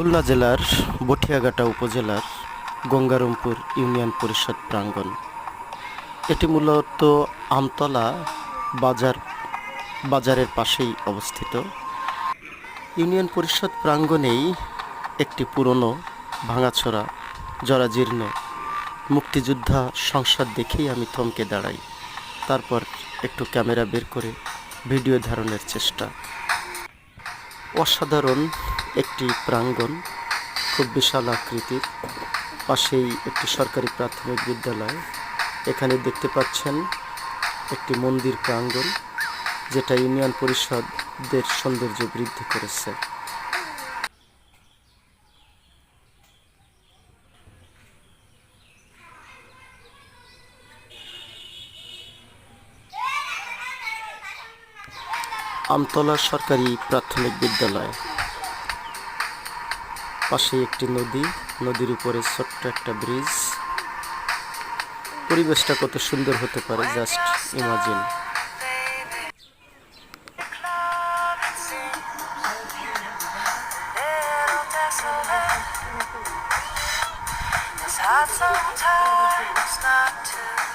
খুলনা জেলার বটিয়াঘাটা উপজেলার গঙ্গারামপুর ইউনিয়ন পরিষদ প্রাঙ্গণ। এটি মূলত আমতলা বাজার, বাজারের পাশেই অবস্থিত। ইউনিয়ন পরিষদ প্রাঙ্গণেই একটি পুরনো, ভাঙাচোরা, জরাজীর্ণ মুক্তিযোদ্ধা সংসদ দেখেই আমি থমকে দাঁড়াই। তারপর একটু ক্যামেরা বের করে ভিডিও ধারণের চেষ্টা। অসাধারণ একটি প্রাঙ্গণ, খুব বিশাল আকৃতির। পাশেই একটি সরকারি প্রাথমিক বিদ্যালয়। এখানে দেখতে পাচ্ছেন একটি মন্দির প্রাঙ্গণ, যেটা ইউনিয়ন পরিষদের সৌন্দর্য বৃদ্ধি করেছে। আমতলা সরকারি প্রাথমিক বিদ্যালয় পাশে একটি নদী, নদীর উপরে ছোট্ট একটা ব্রিজ পরিবেশটা কত সুন্দর হতে পারে, just imagine It's hot sometimes.